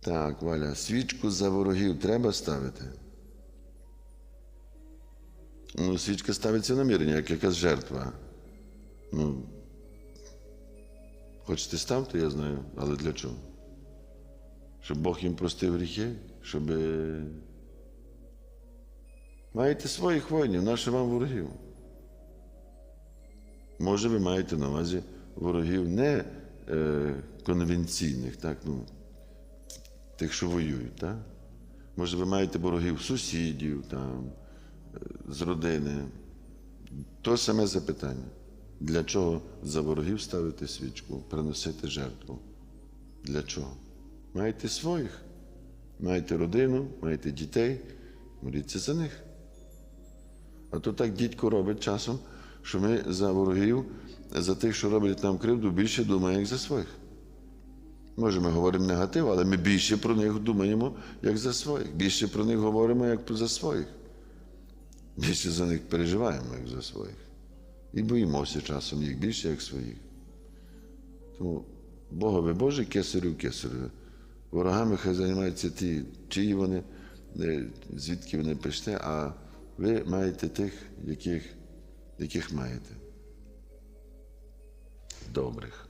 Так, Валя, свічку за ворогів треба ставити. Ну, свічка ставиться намірення, як якась жертва. Ну, хочете ставте, я знаю, але для чого? Щоб Бог їм простив гріхи, щоб. е, Маєте своїх воїнів, наше вам ворогів. Може, ви маєте на увазі ворогів не е, конвенційних, так, ну, тих, що воюють, так? Може, ви маєте ворогів сусідів, там, е, з родини. То саме запитання. Для чого за ворогів ставити свічку, приносити жертву? Для чого? Маєте своїх, маєте родину, маєте дітей, моліться за них. А то так дідько робить часом, що ми за ворогів, за тих, що роблять нам кривду, більше думаємо, як за своїх. Може, ми говоримо негатив, але ми більше про них думаємо, як за своїх. Більше про них говоримо, як за своїх. Більше за них переживаємо, як за своїх. І боїмося часом їх більше, як своїх. Тому Богові Боже, кесарю кесарю. Ворогами хай займаються ті, чиї вони, е, звідки вони прийшли, а ви маєте тих, яких, яких маєте. Добрих.